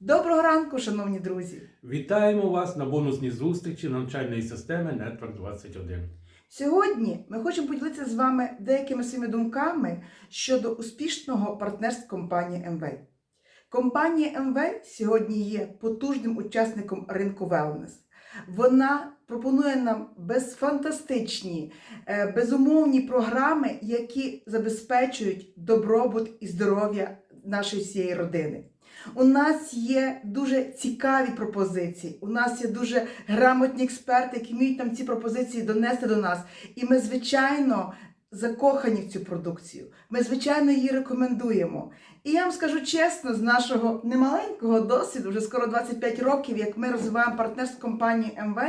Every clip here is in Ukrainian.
Доброго ранку, шановні друзі! Вітаємо вас на бонусній зустрічі навчальної системи Network 21. Сьогодні ми хочемо поділитися з вами деякими своїми думками щодо успішного партнерства компанії МВ. Компанія МВ сьогодні є потужним учасником ринку Wellness. Вона пропонує нам безфантастичні, е, безумовні програми, які забезпечують добробут і здоров'я нашої всієї родини. У нас є дуже цікаві пропозиції. У нас є дуже грамотні експерти, які вміють нам ці пропозиції донести до нас. І ми, звичайно, закохані в цю продукцію. Ми, звичайно, її рекомендуємо. І я вам скажу чесно, з нашого немаленького досвіду, вже скоро 25 років, як ми розвиваємо партнерство компанією МВ,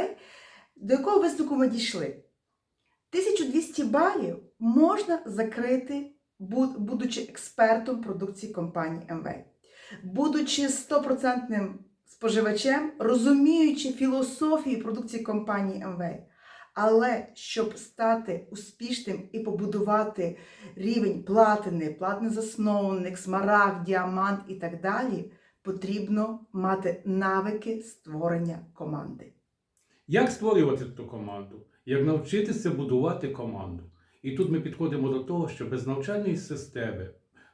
до якого висновку ми дійшли? 1200 балів можна закрити, будучи експертом продукції компанії МВ будучи стопроцентним споживачем, розуміючи філософію продукції компанії МВ. Але щоб стати успішним і побудувати рівень платини, платний засновник, смарагд, діамант і так далі, потрібно мати навики створення команди. Як створювати ту команду? Як навчитися будувати команду? І тут ми підходимо до того, що без навчальної системи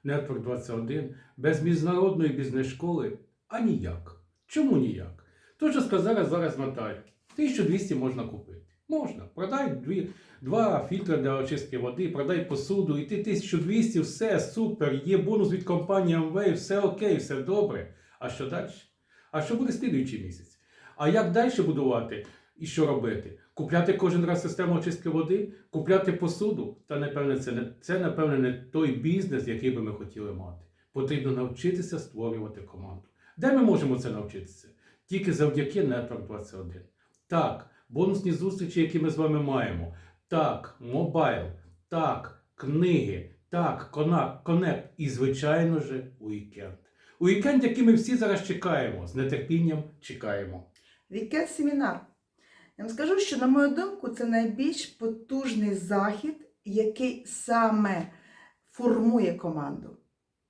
Network 21, без міжнародної бізнес-школи, а ніяк. Чому ніяк? То, що сказала зараз Наталя, 1200 можна купити. Можна. Продай дві, два фільтри для очистки води, продай посуду, і ти 1200, все супер, є бонус від компанії Amway, все окей, все добре. А що далі? А що буде слідуючий місяць? А як далі будувати і що робити? Купляти кожен раз систему очистки води, купляти посуду? Та напевне, це не це, напевне, не той бізнес, який би ми хотіли мати. Потрібно навчитися створювати команду. Де ми можемо це навчитися? Тільки завдяки Network 21. Так, бонусні зустрічі, які ми з вами маємо. Так, мобайл, так, книги, так, конект і, звичайно ж, уікенд. Уікенд, який ми всі зараз чекаємо, з нетерпінням чекаємо. Вікенд семінар. Я вам скажу, що, на мою думку, це найбільш потужний захід, який саме формує команду.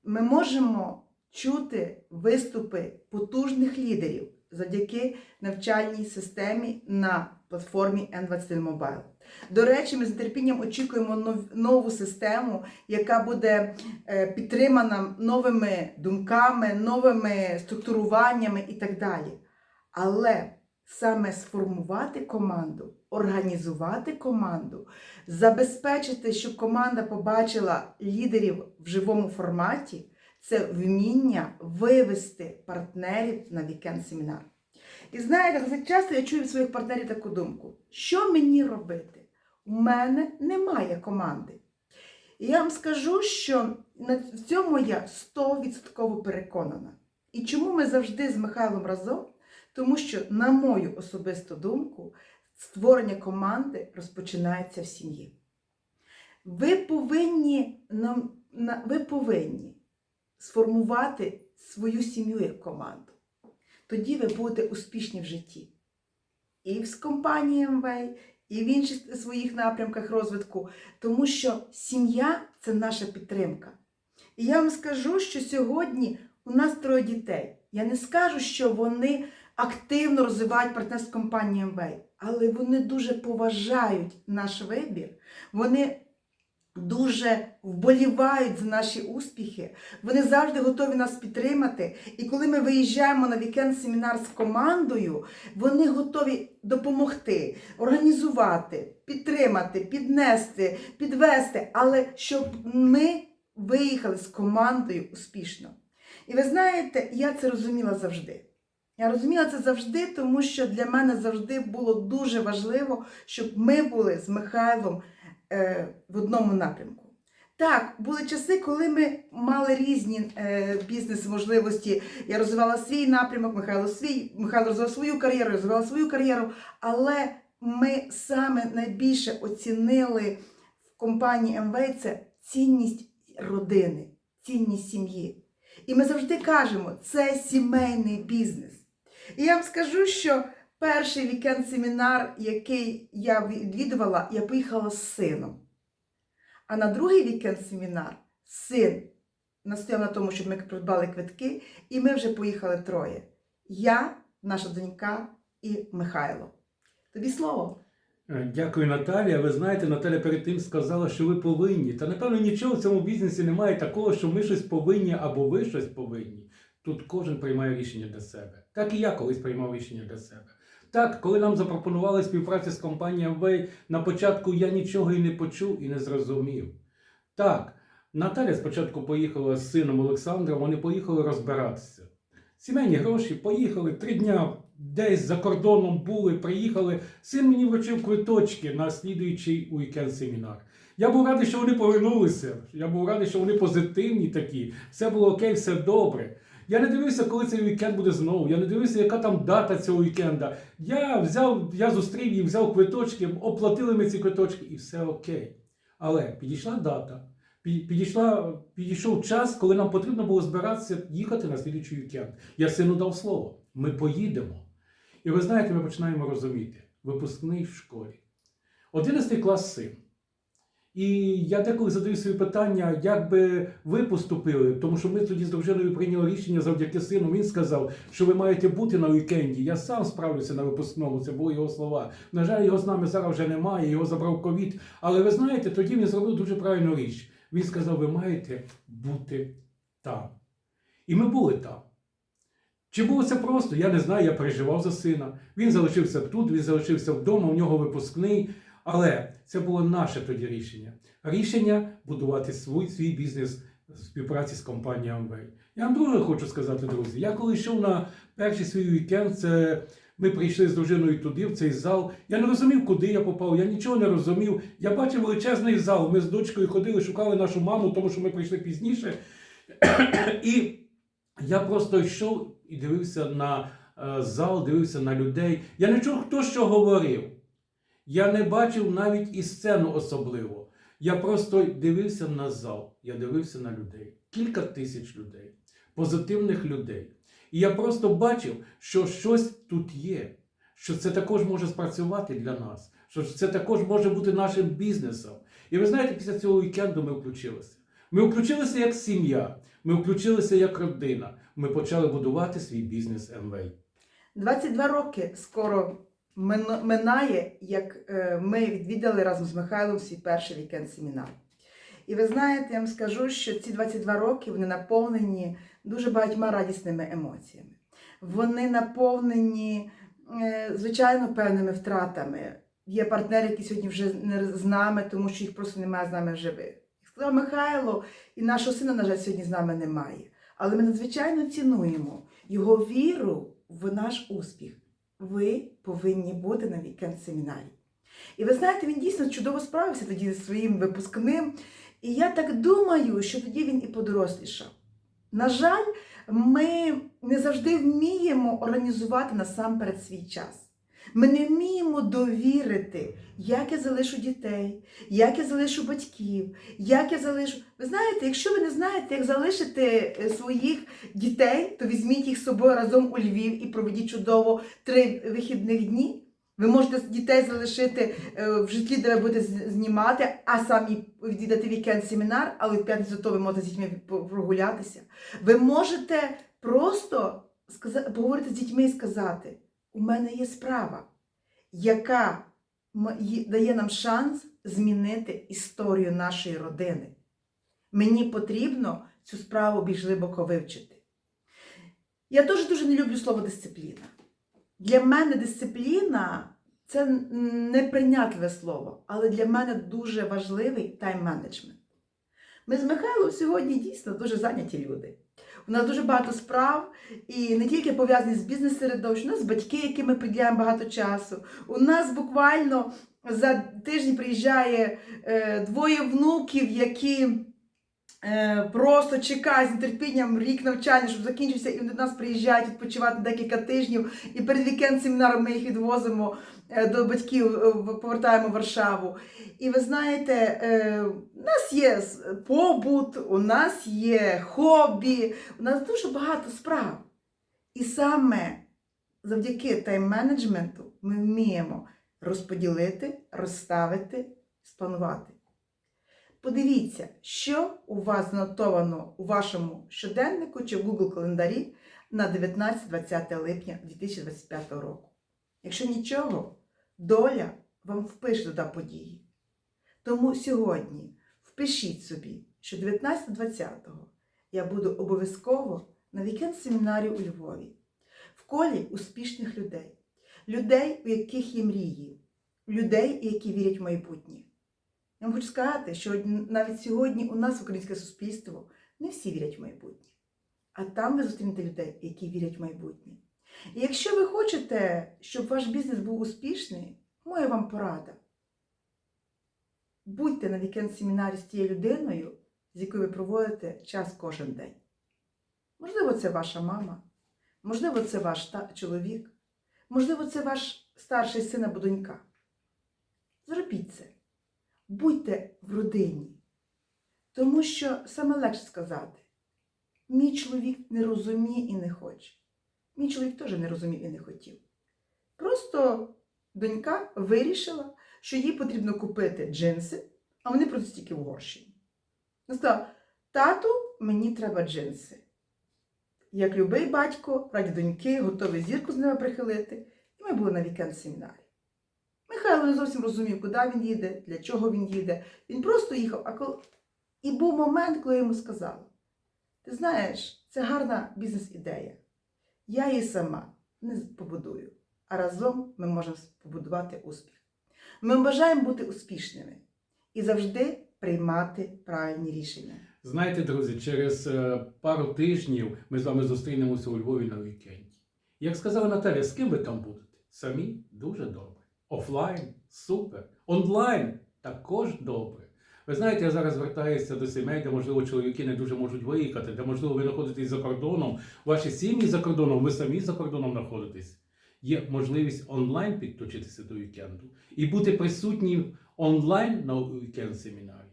Ми можемо чути виступи потужних лідерів завдяки навчальній системі на платформі N21 Mobile. До речі, ми з нетерпінням очікуємо нову систему, яка буде е, підтримана новими думками, новими структуруваннями і так далі. Але саме сформувати команду, організувати команду, забезпечити, щоб команда побачила лідерів в живому форматі, це вміння вивести партнерів на вікенд семінар. І знаєте, часто я чую від своїх партнерів таку думку: що мені робити? У мене немає команди. І я вам скажу, що в цьому я 100% переконана. І чому ми завжди з Михайлом разом? Тому що, на мою особисту думку, створення команди розпочинається в сім'ї. Ви повинні, ви повинні сформувати свою сім'ю як команду. Тоді ви будете успішні в житті. І з компанією МВ, і в інших своїх напрямках розвитку, тому що сім'я це наша підтримка. І я вам скажу, що сьогодні у нас троє дітей. Я не скажу, що вони активно розвивають партнерство з компанією МВ, але вони дуже поважають наш вибір. Вони дуже вболівають за наші успіхи. Вони завжди готові нас підтримати. І коли ми виїжджаємо на вікенд-семінар з командою, вони готові допомогти, організувати, підтримати, піднести, підвести, але щоб ми виїхали з командою успішно. І ви знаєте, я це розуміла завжди. Я розуміла це завжди, тому що для мене завжди було дуже важливо, щоб ми були з Михайлом е, в одному напрямку. Так, були часи, коли ми мали різні е, бізнес-можливості. Я розвивала свій напрямок, Михайло свій, Михайло розвивав свою кар'єру, розвивала свою кар'єру. Але ми саме найбільше оцінили в компанії МВ це цінність родини, цінність сім'ї. І ми завжди кажемо, це сімейний бізнес. І я вам скажу, що перший вікенд-семінар, який я відвідувала, я поїхала з сином. А на другий вікенд-семінар син настояв на тому, щоб ми придбали квитки, і ми вже поїхали троє. Я, наша донька і Михайло. Тобі слово. Е, Дякую, Наталія. Ви знаєте, Наталя перед тим сказала, що ви повинні. Та напевно нічого в цьому бізнесі немає такого, що ми щось повинні або ви щось повинні. Тут кожен приймає рішення для себе. Так і я колись приймав рішення для себе. Так, коли нам запропонували співпрацю з компанією Amway, на початку я нічого і не почув і не зрозумів. Так, Наталя спочатку поїхала з сином Олександром, вони поїхали розбиратися. Сімейні гроші, поїхали три дня десь за кордоном були, приїхали. Син мені вручив квиточки на слідуючий уікенд семінар. Я був радий, що вони повернулися. Я був радий, що вони позитивні такі. Все було окей, все добре. Я не дивився, коли цей вікенд буде знову. Я не дивився, яка там дата цього вікенда. Я взяв, я зустрів їх, взяв квиточки, оплатили ми ці квиточки, і все окей. Але підійшла дата. Підійшла, підійшов час, коли нам потрібно було збиратися їхати на слідуючий вікенд. Я сину дав слово. Ми поїдемо. І ви знаєте, ми починаємо розуміти. Випускний в школі. 11 клас син. І я деколи задаю собі питання, як би ви поступили, тому що ми тоді з дружиною прийняли рішення завдяки сину. Він сказав, що ви маєте бути на вікенді. Я сам справлюся на випускному. Це були його слова. На жаль, його з нами зараз вже немає, його забрав ковід. Але ви знаєте, тоді він зробив дуже правильну річ. Він сказав, ви маєте бути там. І ми були там. Чи було це просто? Я не знаю, я переживав за сина. Він залишився тут, він залишився вдома, у нього випускний. Але це було наше тоді рішення. Рішення будувати свій, свій бізнес в співпраці з компанією Amway. Я вам дуже хочу сказати, друзі. Я коли йшов на перший свій вікенд, це ми прийшли з дружиною туди, в цей зал. Я не розумів, куди я попав. Я нічого не розумів. Я бачив величезний зал. Ми з дочкою ходили, шукали нашу маму, тому що ми прийшли пізніше. І я просто йшов і дивився на е, зал, дивився на людей. Я не чув, хто що говорив. Я не бачив навіть і сцену особливо. Я просто дивився на зал, я дивився на людей. Кілька тисяч людей, позитивних людей. І я просто бачив, що щось тут є, що це також може спрацювати для нас, що це також може бути нашим бізнесом. І ви знаєте, після цього вікенду ми включилися. Ми включилися як сім'я, ми включилися як родина. Ми почали будувати свій бізнес МВ. 22 роки скоро минає, як е, ми відвідали разом з Михайлом свій перший вікенд семінар. І ви знаєте, я вам скажу, що ці 22 роки вони наповнені дуже багатьма радісними емоціями. Вони наповнені, е, звичайно, певними втратами. Є партнери, які сьогодні вже не з нами, тому що їх просто немає з нами живих. Як сказав Михайло, і нашого сина, на жаль, сьогодні з нами немає. Але ми надзвичайно цінуємо його віру в наш успіх. Ви повинні бути на вікенд семінарі. І ви знаєте, він дійсно чудово справився тоді зі своїм випускним. І я так думаю, що тоді він і подорослішав. На жаль, ми не завжди вміємо організувати насамперед свій час. Ми не вміємо довірити, як я залишу дітей, як я залишу батьків, як я залишу. Ви знаєте, якщо ви не знаєте, як залишити е, своїх дітей, то візьміть їх з собою разом у Львів і проведіть чудово три вихідних дні. Ви можете дітей залишити е, в житлі, де ви будете знімати, а самі відвідати вікенд-семінар, але в п'ятницю то ви можете з дітьми прогулятися. Ви можете просто поговорити з дітьми і сказати: у мене є справа, яка дає нам шанс змінити історію нашої родини. Мені потрібно цю справу більш глибоко вивчити. Я теж дуже не люблю слово дисципліна. Для мене дисципліна це неприйнятливе слово, але для мене дуже важливий тайм-менеджмент. Ми з Михайлом сьогодні дійсно дуже зайняті люди. У нас дуже багато справ, і не тільки пов'язані з бізнес-середовищем, у нас батьки, яким ми приділяємо багато часу. У нас буквально за тиждень приїжджає е, двоє внуків, які е, просто чекають з нетерпінням рік навчання, щоб закінчився, і вони до нас приїжджають відпочивати декілька тижнів. І перед вікенд семінаром ми їх відвозимо до батьків, е, повертаємо Варшаву. І ви знаєте, е, у нас є побут, у нас є хобі, у нас дуже багато справ. І саме завдяки тайм-менеджменту ми вміємо розподілити, розставити, спланувати. Подивіться, що у вас занотовано у вашому щоденнику чи в Google календарі на 19-20 липня 2025 року. Якщо нічого, доля вам впише туди події. Тому сьогодні впишіть собі, що 19-20 я буду обов'язково на вікенд семінарі у Львові, в колі успішних людей, людей, у яких є мрії, людей, які вірять в майбутнє. Я вам хочу сказати, що навіть сьогодні у нас українське суспільство не всі вірять в майбутнє. А там ви зустрінете людей, які вірять в майбутнє. І якщо ви хочете, щоб ваш бізнес був успішний, моя вам порада. Будьте на вікенд-семінарі з тією людиною, з якою ви проводите час кожен день. Можливо, це ваша мама, можливо, це ваш чоловік, можливо, це ваш старший син або донька. Зробіть це. Будьте в родині. Тому що саме легше сказати, мій чоловік не розуміє і не хоче. Мій чоловік теж не розумів і не хотів. Просто донька вирішила, що їй потрібно купити джинси, а вони продають тільки в Угорщині. Вона сказала, тату, мені треба джинси. Як любий батько, раді доньки, готовий зірку з ними прихилити, і ми були на вікенд семінарі. Михайло не зовсім розумів, куди він їде, для чого він їде. Він просто їхав. А коли... І був момент, коли я йому сказала: ти знаєш, це гарна бізнес-ідея. Я її сама не побудую, а разом ми можемо побудувати успіх. Ми бажаємо бути успішними і завжди приймати правильні рішення. Знаєте, друзі, через е, пару тижнів ми з вами зустрінемося у Львові на вікенді. Як сказала Наталя, з ким ви там будете? Самі дуже добре. Офлайн супер. Онлайн також добре. Ви знаєте, я зараз звертаюся до сімей, де, можливо, чоловіки не дуже можуть виїхати, де, можливо, ви знаходитесь за кордоном, ваші сім'ї за кордоном, ви самі за кордоном знаходитесь. Є можливість онлайн підключитися до вікенду і бути присутнім онлайн на вікенд семінарі.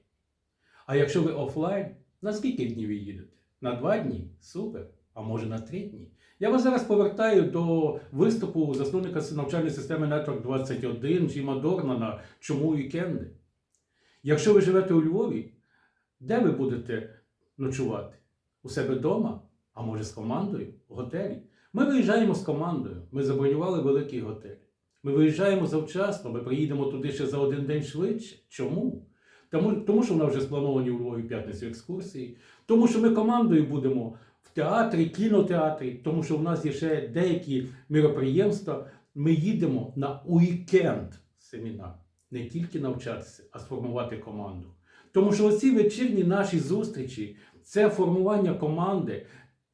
А якщо ви офлайн, на скільки днів ви їдете? На два дні? Супер. А може на три дні? Я вас зараз повертаю до виступу засновника навчальної системи Network 21 Джима Дорнана Чому вікенди? Якщо ви живете у Львові, де ви будете ночувати? У себе вдома? А може з командою? В готелі? Ми виїжджаємо з командою. Ми забронювали великий готель. Ми виїжджаємо завчасно, ми приїдемо туди ще за один день швидше. Чому? Тому, тому що в нас вже сплановані у Львові п'ятницю екскурсії, тому що ми командою будемо в театрі, кінотеатрі, тому що в нас є ще деякі міроприємства. Ми їдемо на уікенд семінар, не тільки навчатися, а сформувати команду. Тому що оці вечірні наші зустрічі це формування команди,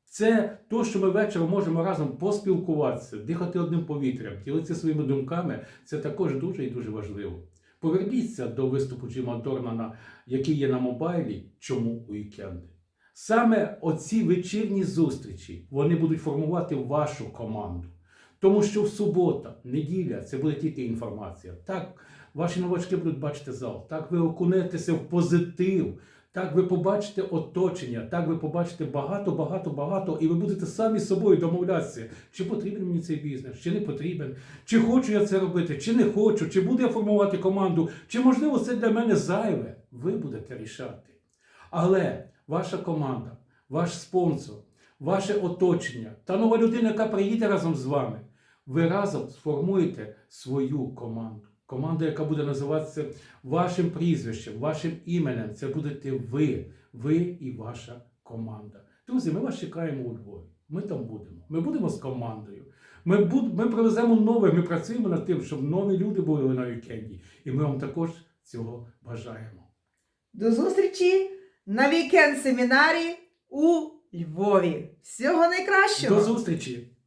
це то, що ми вечором можемо разом поспілкуватися, дихати одним повітрям, ділитися своїми думками. Це також дуже і дуже важливо. Поверніться до виступу Джима Дорнана, який є на мобайлі. Чому уікенди? Саме оці вечірні зустрічі вони будуть формувати вашу команду. Тому що в субота, неділя це буде тільки інформація. Так, ваші новачки будуть бачити зал, так ви окунетеся в позитив, так ви побачите оточення, так ви побачите багато, багато, багато, і ви будете самі з собою домовлятися, чи потрібен мені цей бізнес, чи не потрібен, чи хочу я це робити, чи не хочу, чи буду я формувати команду, чи можливо це для мене зайве. Ви будете рішати. Але ваша команда, ваш спонсор, ваше оточення та нова людина, яка приїде разом з вами, ви разом сформуєте свою команду. Команда, яка буде називатися вашим прізвищем, вашим іменем. Це будете ви, ви і ваша команда. Друзі, ми вас чекаємо у Львові. Ми там будемо. Ми будемо з командою. Ми, буд, ми привеземо нове, ми працюємо над тим, щоб нові люди були на вікенді. І ми вам також цього бажаємо. До зустрічі на вікенд семінарі у Львові. Всього найкращого! До зустрічі!